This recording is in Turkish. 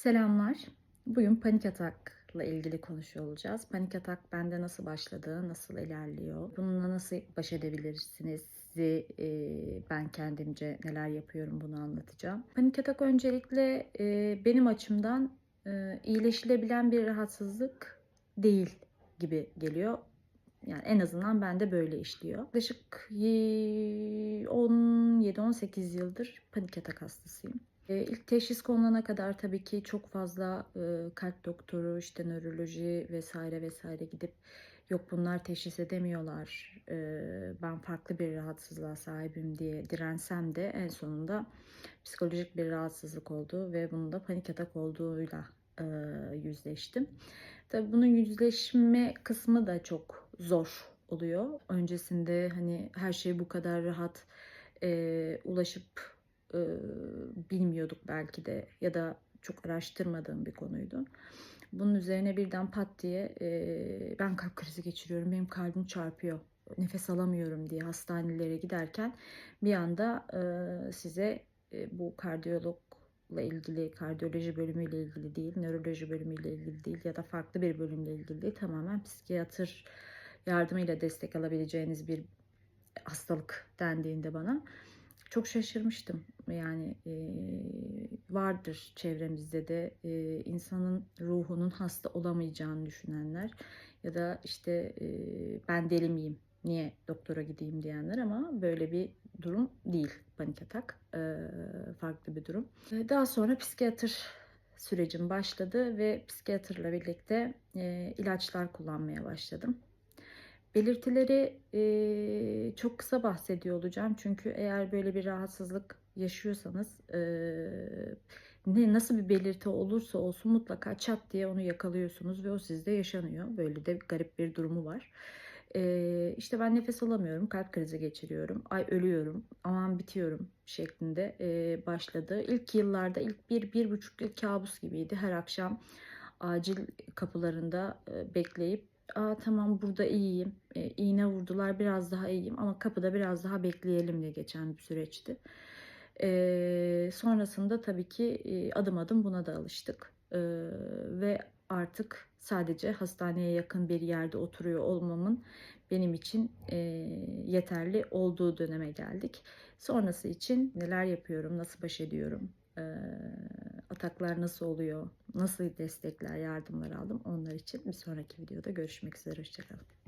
Selamlar. Bugün panik atakla ilgili konuşuyor olacağız. Panik atak bende nasıl başladı, nasıl ilerliyor, bununla nasıl baş edebilirsiniz? Sizi, e, ben kendimce neler yapıyorum bunu anlatacağım. Panik atak öncelikle e, benim açımdan e, iyileşilebilen bir rahatsızlık değil gibi geliyor. Yani en azından bende böyle işliyor. Yaklaşık ye- 17-18 yıldır panik atak hastasıyım. E, İlk teşhis konulana kadar tabii ki çok fazla e, kalp doktoru, işte nöroloji vesaire vesaire gidip yok bunlar teşhis edemiyorlar, e, ben farklı bir rahatsızlığa sahibim diye dirensem de en sonunda psikolojik bir rahatsızlık oldu ve bunun da panik atak olduğuyla e, yüzleştim. Tabii bunun yüzleşme kısmı da çok zor oluyor. Öncesinde hani her şey bu kadar rahat e, ulaşıp e, bilmiyorduk belki de ya da çok araştırmadığım bir konuydu. Bunun üzerine birden pat diye e, ben kalp krizi geçiriyorum, benim kalbim çarpıyor, nefes alamıyorum diye hastanelere giderken bir anda e, size e, bu kardiyologla ilgili, kardiyoloji bölümüyle ilgili değil, nöroloji bölümüyle ilgili değil ya da farklı bir bölümle ilgili değil, tamamen psikiyatr yardımıyla destek alabileceğiniz bir hastalık dendiğinde bana çok şaşırmıştım. Yani e, vardır çevremizde de e, insanın ruhunun hasta olamayacağını düşünenler ya da işte e, ben deli miyim, niye doktora gideyim diyenler ama böyle bir durum değil panik atak. E, farklı bir durum. Daha sonra psikiyatr sürecim başladı ve psikiyatrla birlikte e, ilaçlar kullanmaya başladım. Belirtileri e, çok kısa bahsediyor olacağım çünkü eğer böyle bir rahatsızlık yaşıyorsanız e, ne nasıl bir belirti olursa olsun mutlaka çat diye onu yakalıyorsunuz ve o sizde yaşanıyor. Böyle de garip bir durumu var. E, işte ben nefes alamıyorum, kalp krizi geçiriyorum, ay ölüyorum, aman bitiyorum şeklinde e, başladı. İlk yıllarda ilk bir, bir buçuk yıl kabus gibiydi. Her akşam acil kapılarında e, bekleyip Aa, tamam burada iyiyim. E, iğne vurdular biraz daha iyiyim ama kapıda biraz daha bekleyelim diye geçen bir süreçti. E, sonrasında tabii ki e, adım adım buna da alıştık. E, ve artık sadece hastaneye yakın bir yerde oturuyor olmamın benim için e, yeterli olduğu döneme geldik. Sonrası için neler yapıyorum, nasıl baş ediyorum, e, ataklar nasıl oluyor, nasıl destekler, yardımlar aldım onlar için bir sonraki videoda görüşmek üzere. Hoşçakalın.